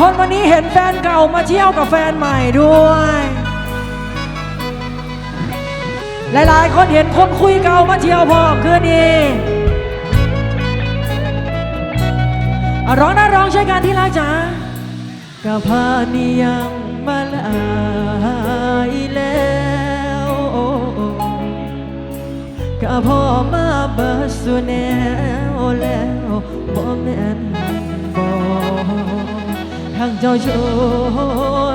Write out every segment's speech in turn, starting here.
คนวันนี้เห็นแฟนเก่ามาเที่ยวกับแฟนใหม่ด้วย หลายๆ คนเห็นคนคุยเก่ามาเที่ยวพร้อมคืนนี้ร้องนะร้องใช้การที่รักจ๋ากะพานิยังมาลายแล้วกะพ่อมาเบาสุแนวแล้วบ่แม่นบ่ ทั้งเจ้าชู้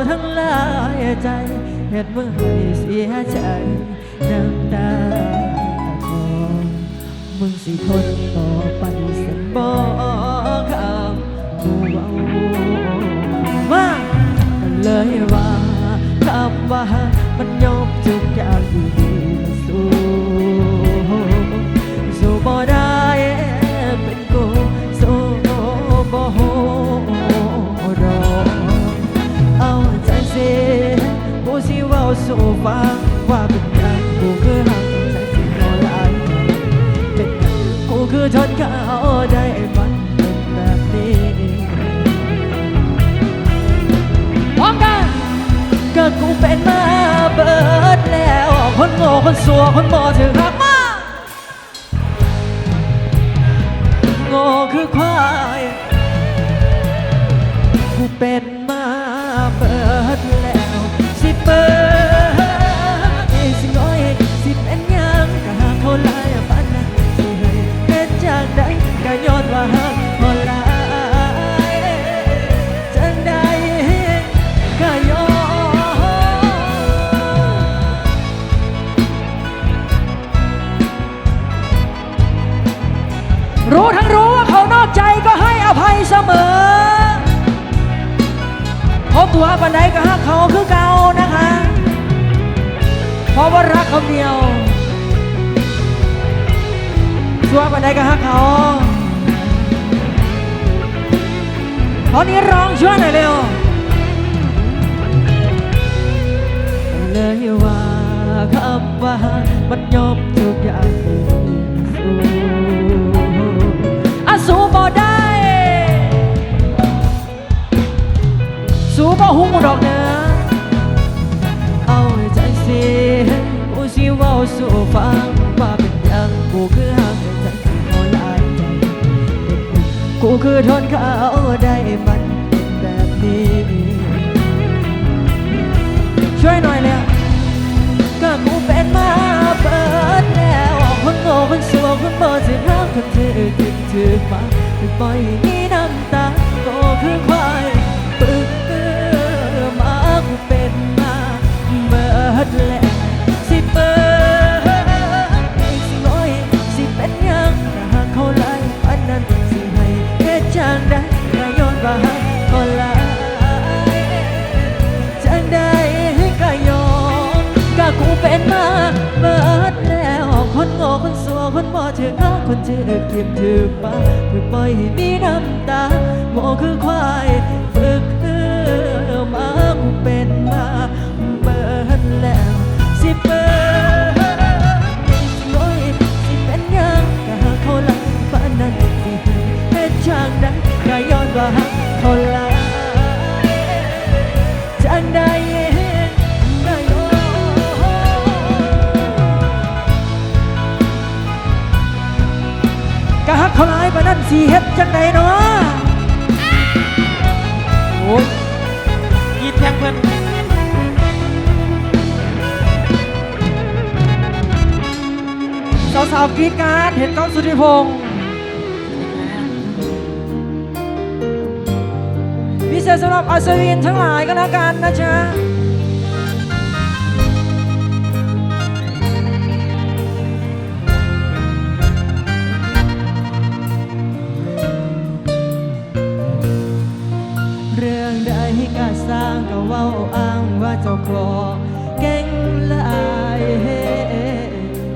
ทั้งลายใจเหตุเมื่อเสียใจน้ำตาคอมึงสิทนต่อไปสันบอกคำกูเบาว่าเลยว่าคำว่า สู่ฟ้าว่าเป็นกันกูคือหักใจสิโนลานเป็นกันกูคือทนเขาได้ฝันเป็นแบบนี้พร้อมกันก็กูเป็นมาเบิดแล้ว คนโง่คนสัวคนบ่ถึงรักมาโง่คือควายกูเป็นมา ตัวปันใดก็ฮักเขาคือเก่านะคะ เพราะว่ารักคำเดียว ตัวปันใดก็ฮักเขาตอนนี้ร้องช่วยหน่อยเร็วเลยว่าคำว่ามันยอมทุกอย่าง ทนเขาได้มันเป็นแบบนี้ ช่วยหน่อยเลยก็กูเป็นมาเปิดแล้วคนโง่คนสัวคนบ่สิรักคนเธอคิดถึงมาไม่ปล่อยให้มีน้ เป็นมาเบิดแล้วคนโง่คนสัวคนบ่ถึงเอาคนถือเก็บถือมาถือปล่อยให้มีน้ำตาโง่คือควายฝึกเอื้อมากูเป็นมาเบิดแล้วสิเปิด สิเฮ็ดจังไดเนาะโอ้ยยิดแทงเพิ่นสาวๆกรีดกรารเห็นก้องสุธิพงศ์พิเศษสำหรับอัศวินทั้งหลายก็แล้วกันนะจ๊ะ ว่าเจ้าขอเก่งหลาย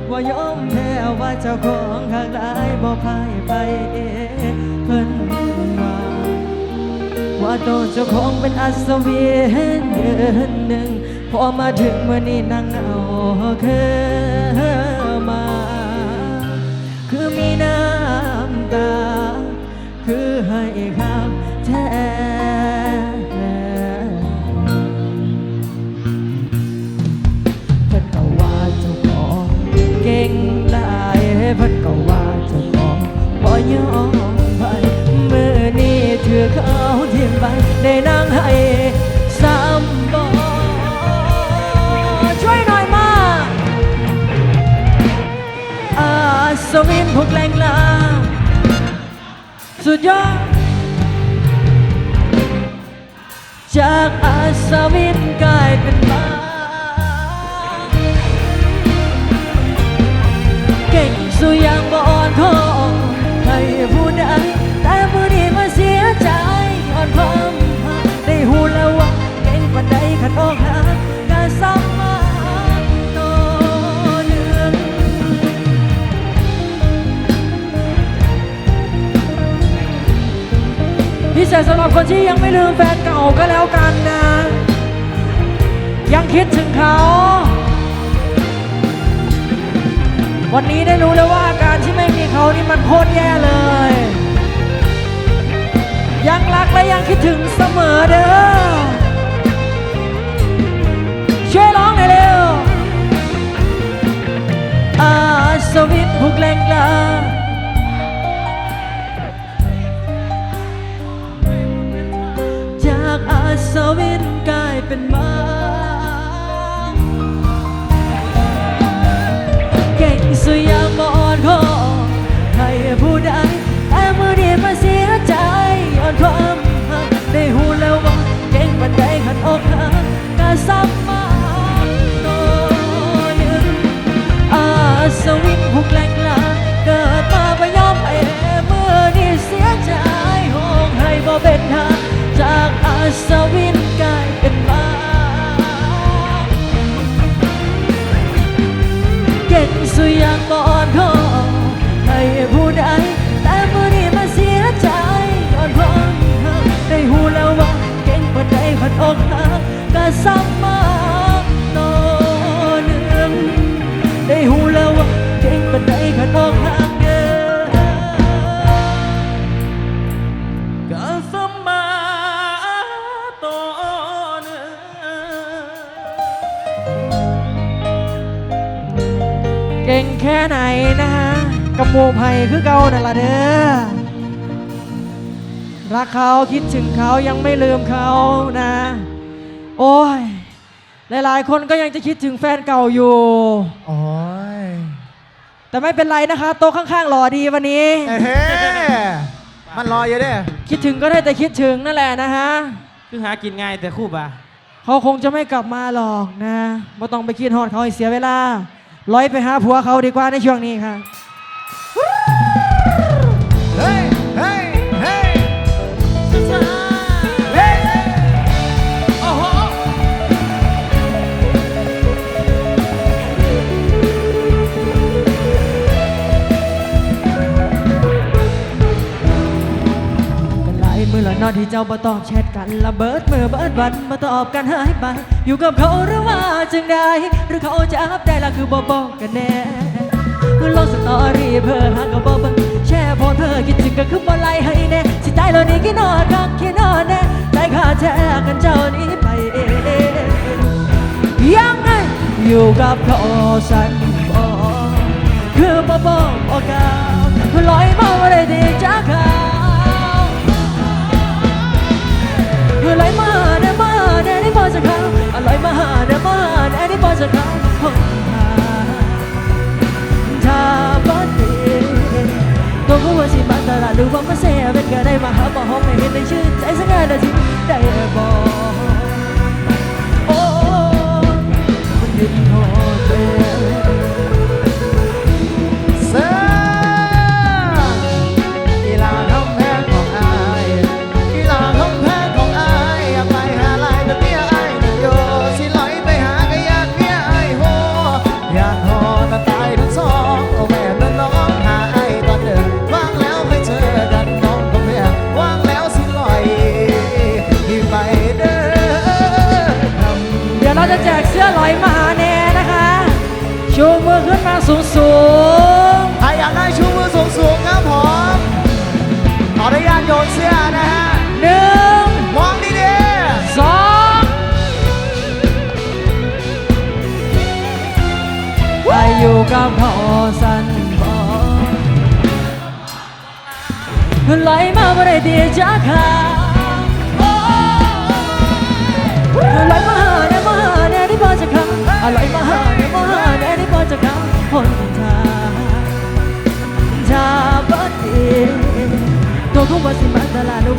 ว่ายอมแพ้ว่าเจ้าของข้างหลายบ่พ่ายไปเพิ่นว่าว่าโตวเจ้าของเป็นอัศวินยืนหนึ่งพอมาถึงเมื่อนี้นั่งเอาคือมา คือมีน้ำตา คือให้ข้ามแท้ มไปได้นั่งให้ซ้ำบ่ช่วยหน่อยมาอาสวินพวกแรงลาสุดยอดจากอาสวินกลายเป็นมาเก่งสุอยางบ่อ่อ สำหรับคนที่ยังไม่ลืมแฟนเก่าก็แล้วกันนะ ยังคิดถึงเขา วันนี้ได้รู้แล้วว่าการที่ไม่มีเขานี่มันโคตรแย่เลย ยังรักและยังคิดถึงเสมอเด้อช่วยร้องหน่อยเร็วอาสวิตผูกแรงล้า สวินกลายเป็นมาเก่งสุยามบ่อ่อนคอให้ผู้ใดแต่มือดีมาเสียใจอ่อนความหักได้หูแล้วว่าเก่งปันใดขันอกหักก็ซ้ำมาโตหนึ่งอาสวินผูกแรงลาเกิดมาบ่ยอมให้เมื่อนี้เสียใจห้องให้บ่เป็นทางจากอาสวิน ซ้ำมาตัวหนึ่งได้หูแล้วว่าเก่งปานใดขนองห่างเดินก็สมมาตัวหนึ่งเก่งแค่ไหนนะฮะกับหมูไผ่คือเก่านั่นละเด้อรักเขาคิดถึงเขายังไม่ลืมเขานะ โอ้ย หลายๆ คนก็ยังจะคิดถึงแฟนเก่าอยู่ โอ้ยแต่ไม่เป็นไรนะคะ โต๊ะข้างๆหล่อดีวันนี้เอ้เฮ้มันรออยู่เด้คิดถึงก็ได้แต่คิดถึงนั่นแหละนะฮะ คือหากินง่ายแต่คู่บ่าเขาคงจะไม่กลับมาหรอกนะไม่ต้องไปคิดฮอดเขาให้เสียเวลาร้อยไปหาผัวเขาดีกว่าในช่วงนี้ค่ะ หลายมือนอที่เจ้าบ่ตอบแชทกันละเบิดมือเบิดวันมาตอบกันหายไป อยู่กับเขาหรือว่าจึงได้ หรือเขาจะอับได้ละคือบ่บอกกันแน่ลงสตอรี่เพื่อหาก็บ่เบิ่งแชร์โพสต์เธอคิดถึงก็คือบ่ไล่ให้แน่สิตายแล้วนี่กี่นอนกักกี่นอนแน่ใจข้าแท้กันเจ้านี้ไปเองยังไงอยู่กับเขาสันบ่คือบ่บอกบอกกล่าวลอยมาบ่ได้ดีจากเขา เด้นี่พอจะเข้าห้องทาถ้าบ่ดีตัวกูว่าสิมาตลาดหรือว่ามาเสียเป็นก็ได้มาหาบ่ห้องไม่เห็นในชื่นใจสักงานนาทีได้บ่โอ้ ลอยมหาแน่นะคะ ชูมือขึ้นมาสูงสูงใครอยากได้ชูมือสูงสูงๆครับผมขออนุญาตโยนเสื้อนะฮะๆหนึ่งมองดีสองไปอยู่กับเขาสันบอไหลมาบ่ได้ดีจากเ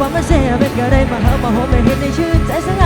ว่ามาเสียเป็นก็ได้มาหามาโฮไม่เห็นในชื่นใจสัก